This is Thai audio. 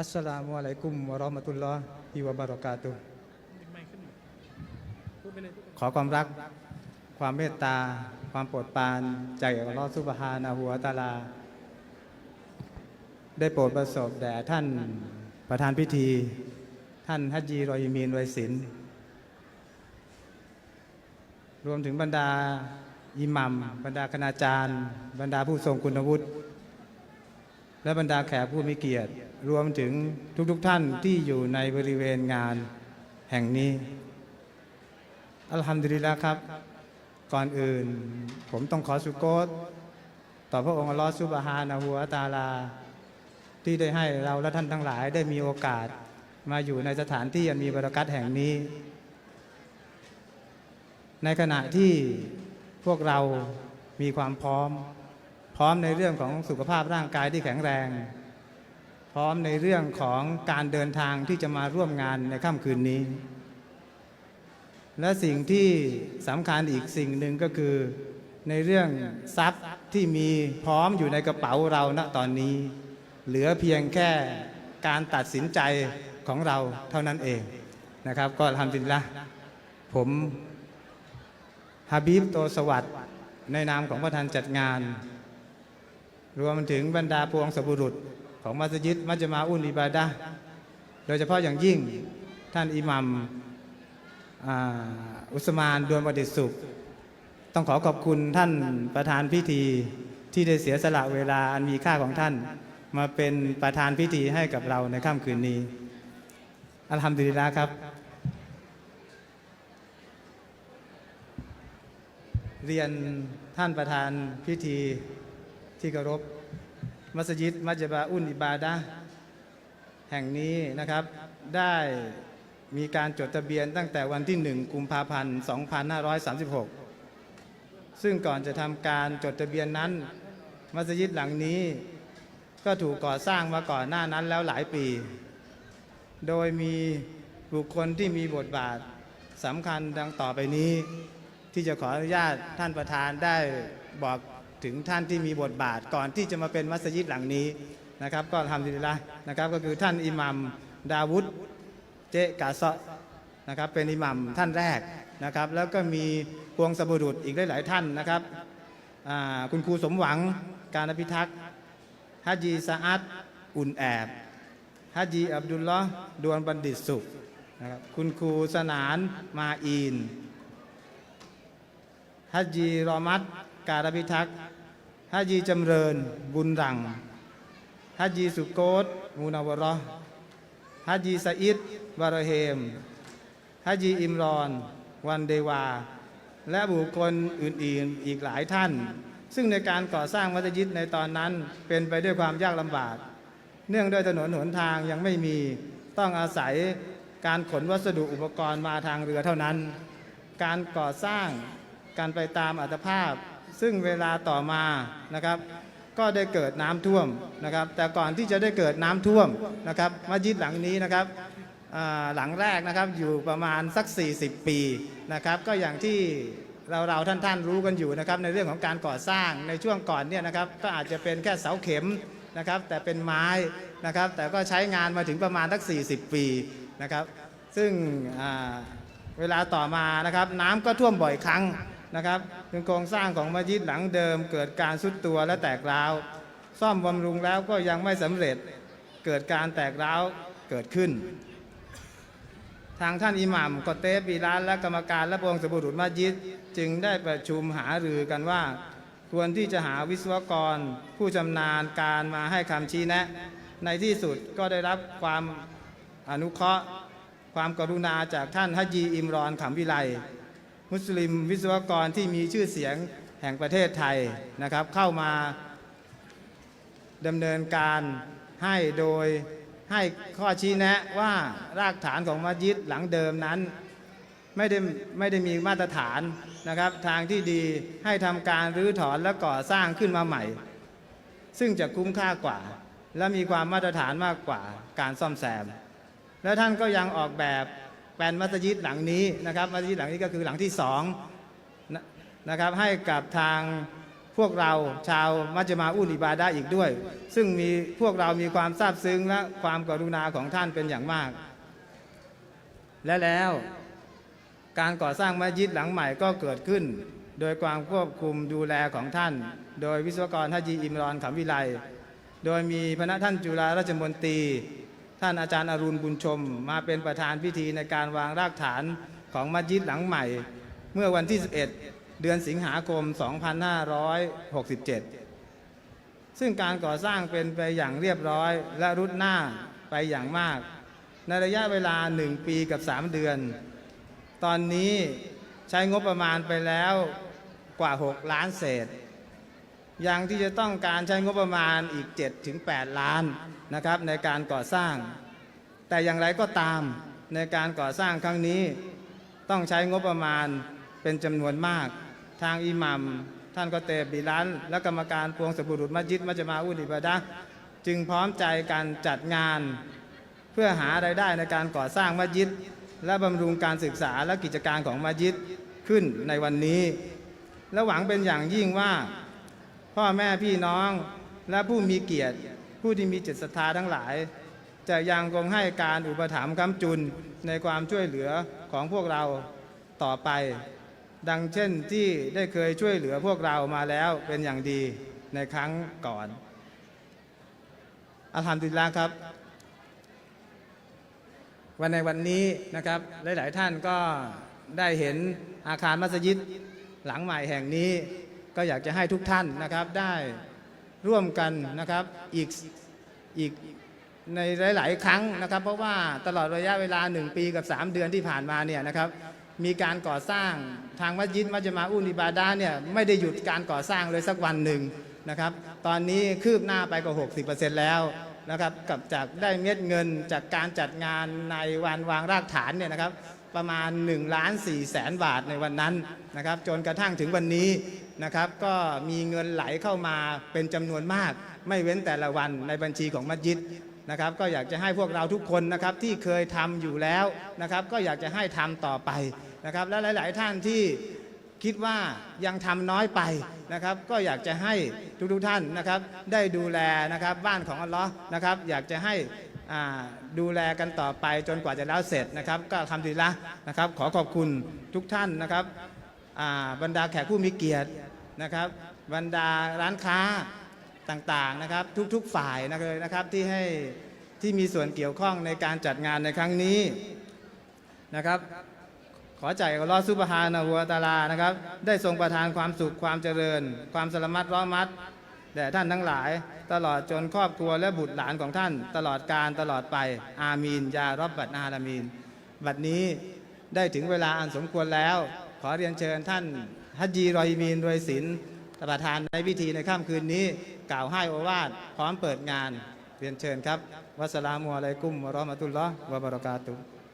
อัสสลามุอะลัยกุมวะเราะห์มะตุลลอฮิวะบารอกาตุฮ์ขอความรัก ความเมตตา ความโปรดปรานจากอัลลอฮฺซุบฮานะฮูวะตะอาลา ได้โปรดประสบแด่ท่านประธานพิธี ท่านฮัจญีรอยมีนไวยศิลป์รวมถึงบรรดาอิหมัมบรรดาคณาจารย์ บรรดาผู้ทรงคุณวุฒิและบรรดาแขกผู้มีเกียรติ รวมถึงทุกๆทท่านที่อยู่ในบริเวณงานแห่งนี้ อัลฮัมดุลิลละครับ ก่อนอื่น ผมต้องขอสุโกตต่อพระองค์อัลลอฮฺซุบฮานะฮูวตาลา ที่ได้ให้เราและท่านทั้งหลายได้มีโอกาสมาอยู่ในสถานที่อันมีบรารักัตแห่งนี้ ในขณะที่พวกเรามีความพร้อม พร้อมในเรื่องของสุขภาพร่างกายที่แข็งแรง พร้อมในเรื่องของการเดินทางที่จะมาร่วมงานในค่ำคืนนี้ และสิ่งที่สำคัญอีกสิ่งหนึ่งก็คือในเรื่องทรัพย์ที่มีพร้อมอยู่ในกระเป๋าเราณตอนนี้ เหลือเพียงแค่การตัดสินใจของเราเท่านั้นเองนะครับ ก็ทำจริงละผมฮาบีบโตสวัสดในนามของประธานจัดงาน รวมถึงบรรดาพวงสบุรุษ ของมัสยิดมัจมาอุนอิบาดะโดยเฉพาะอย่างยิ่งท่านอิหมัมอุสมานดวนประดิษสุข ต้องขอขอบคุณท่านประธานพิธีที่ได้เสียสละเวลาอันมีค่าของท่าน มาเป็นประธานพิธีให้กับเราในค่ำคืนนี้ อัลฮัมดุลิลลาห์ครับ เรียนท่านประธานพิธีที่เคารพ มัสยิดมัจบาอุนอิบาดะแห่งนี้นะครับ ได้มีการจดทะเบียนตั้งแต่วันที่ 1 กุมภาพันธ์ 2536 ซึ่งก่อนจะทำการจดทะเบียนนั้น มัสยิดหลังนี้ ก็ถูกก่อสร้างมาก่อนหน้านั้นแล้วหลายปี โดยมีบุคคลที่มีบทบาทสำคัญดังต่อไปนี้ ที่จะขออนุญาตท่านประธานได้บอก ถึงท่านที่มีบทบาทก่อนที่จะมาเป็นมัสยิดหลังนี้นะครับ ก็ทำดีละนะครับก็คือท่านอิหมัมดาวุฒเจกาซะนะครับเป็นอิหมัมท่านแรกนะครับ แล้วก็มีพวงสบุรุษอีกหลายๆท่านนะครับคุณครูสมหวังการอภิทักษ์ฮัจีสะอาดอุ่นแอบฮัจีอับดุลลอฮ์ดวนบัณฑิตสุขนะครับคุณครูสนานมาอีนฮัจีรอมัดการพิทักษ์ ฮัจีจำเริญ บุญรังฮัจีสุโกตมูนาวรอฮัจีสอิดวารเฮมฮัจีอิมรอน วันเดวา และบุคคลอื่นๆอีกหลายท่าน ซึ่งในการก่อสร้างมัสยิดในตอนนั้นเป็นไปด้วยความยากลำบาก เนื่องด้วยถนนหนทางยังไม่มีต้องอาศัยการขนวัสดุอุปกรณ์มาทางเรือเท่านั้น การก่อสร้างการไปตามอัตภาพ ซึ่งเวลาต่อมานะครับก็ได้เกิดน้ำท่วมนะครับ แต่ก่อนที่จะได้เกิดน้ำท่วมนะครับมัสยิดหลังนี้นะครับหลังแรกนะครับอยู่ประมาณสัก 40 ปีนะครับก็อย่างที่เราเราท่านท่านๆรู้กันอยู่นะครับในเรื่องของการก่อสร้างในช่วงก่อนเนี่ยนะครับก็อาจจะเป็นแค่เสาเข็มนะครับแต่เป็นไม้นะครับแต่ก็ใช้งานมาถึงประมาณสัก 40 ปีนะครับ ซึ่งเวลาต่อมานะครับน้ำก็ท่วมบ่อยครั้ง นะครับเป็นโครงสร้างของมัสยิดหลังเดิม เกิดการสุดตัวและแตกร้าว ซ่อมบำรุงแล้วก็ยังไม่สำเร็จเกิดการแตกร้าวเกิดขึ้น ทางท่านอิหมัมกอเตฟบีลานและกรรมการและพวงสบุรุษมัสยิดจึงได้ประชุมหารือกันว่า ควรที่จะหาวิศวกร ผู้ชำนาญการมาให้คำชี้แนะ ในที่สุดก็ได้รับความอนุเคราะห์ ความกรุณาจากท่านฮัจีอิมรอนขำวิไล มุสลิมวิศวกรที่มีชื่อเสียงแห่งประเทศไทยนะครับ เข้ามาดำเนินการให้โดยให้ข้อชี้แนะว่ารากฐานของมัสยิดหลังเดิมนั้นไม่ได้ไม่ได้มีมาตรฐานนะครับ ทางที่ดีให้ทำการรื้อถอนและก่อสร้างขึ้นมาใหม่ ซึ่งจะคุ้มค่ากว่า และมีความมาตรฐานมากกว่าการซ่อมแซม และท่านก็ยังออกแบบ แปลนมัสยิดหลังนี้นะครับมัสยิดหลังนี้ก็คือหลังที่สองนะนะครับให้กับทางพวกเราชาวมัจจมาอุลิบาดาอีกด้วย ซึ่งมีพวกเรามีความซาบซึ้งและความกรุณาของท่านเป็นอย่างมาก และแล้วการก่อสร้างมัสยิดหลังใหม่ก็เกิดขึ้น โดยความควบคุมดูแลของท่าน โดยวิศวกรทัจีอิมรอนขำวิไล โดยมีพระท่านจุฬาราชมนตรี ท่านอาจารย์อรุณบุญชม มาเป็นประธานพิธีในการวางรากฐานของมัสยิดหลังใหม่ เมื่อวันที่ 11 เดือนสิงหาคม 2567 ซึ่งการก่อสร้างเป็นไปอย่างเรียบร้อยและรุดหน้าไปอย่างมาก ในระยะเวลา 1 ปีกับ 3 เดือน ตอนนี้ใช้งบประมาณไปแล้วกว่า 6 ล้านเศษ ยังที่จะต้องการใช้งบประมาณอีก7ถึง8ล้านนะครับในการก่อสร้าง แต่อย่างไรก็ตามในการก่อสร้างครั้งนี้ ต้องใช้งบประมาณเป็นจำนวนมาก ทางอิหมัมท่านก็เตบิลันและกรรมการพวงสบุรุษมัสยิดมัจมาอุลิบาดะจึงพร้อมใจกันจัดงาน เพื่อหาไรายได้ในการก่อสร้างมัสยิด และบำรุงการศึกษาและกิจการของมัสยิดขึ้นในวันนี้ และหวังเป็นอย่างยิ่งว่า พ่อแม่พี่น้องและผู้มีเกียรติ ผู้ที่มีจิตศรัทธาทั้งหลาย จะยังคงให้การอุปถัมภ์ค้ำจุนในความช่วยเหลือของพวกเราต่อไป ดังเช่นที่ได้เคยช่วยเหลือพวกเรามาแล้วเป็นอย่างดีในครั้งก่อนอัลฮัมดุลิลลาครับ วันในวันนี้นะครับ หลาย ๆ ท่านก็ได้เห็นอาคารมัสยิดหลังใหม่แห่งนี้ ก็อยากจะให้ทุกท่านนะครับได้ร่วมกันนะครับอีกอีกในหลาย ๆ ครั้งนะครับ เพราะว่าตลอดระยะเวลา 1 ปีกับ 3 เดือนที่ผ่านมาเนี่ยนะครับมีการก่อสร้างทางมัสยิดมัจจมาอุนิบาดาเนี่ยไม่ได้หยุดการก่อสร้างเลยสักวันหนึ่งนะครับ ตอนนี้คืบหน้าไปกว่า60%แล้วนะครับกับจากได้เม็ดเงินจากการจัดงานในวันวางรากฐานเนี่ยนะครับประมาณ1ล้าน4แสนบาทในวันนั้นนะครับ จนกระทั่งถึงวันนี้ นะครับ ก็มีเงินไหลเข้ามาเป็นจำนวนมาก ไม่เว้นแต่ละวันในบัญชีของมัสยิดนะครับ ก็อยากจะให้พวกเราทุกคนนะครับที่เคยทำอยู่แล้วนะครับ ก็อยากจะให้ทำต่อไปนะครับ และหลาย ๆ ท่านที่คิดว่ายังทำน้อยไปนะครับ ก็อยากจะให้ทุกๆท่านนะครับ ได้ดูแลนะครับบ้านของอัลลอฮ์นะครับ อยากจะให้ดูแลกันต่อไปจนกว่าจะแล้วเสร็จนะครับ ก็ทำดีละนะครับ ขอขอบคุณทุกท่านนะครับบรรดาแขกผู้มีเกียรติ นะครับบรรดาร้านค้าต่างๆนะครับ ทุกๆฝ่ายนะเลยนะครับที่ให้ที่มีส่วนเกี่ยวข้องในการจัดงานในครั้งนี้นะครับ ขอใจอัลลอฮฺซุบฮานะฮูวตะอาลานะครับ ได้ทรงประทานความสุขความเจริญ ความสลมัดร้อมัดแด่ท่านทั้งหลาย ตลอดจนครอบครัวและบุตรหลานของท่าน ตลอดการตลอดไปอามีนยารอบบัดอาลามีน บัดนี้ได้ถึงเวลาอันสมควรแล้ว ขอเรียนเชิญท่าน ฮัจญีรอยมีนรวยศิลป์ประธานในพิธีในค่ำคืนนี้ กล่าวให้โอวาทพร้อมเปิดงาน เรียนเชิญครับ วัสลามุอะลัยกุมวะราะห์มะตุลลอฮ์วะบะเราะกาตุฮ์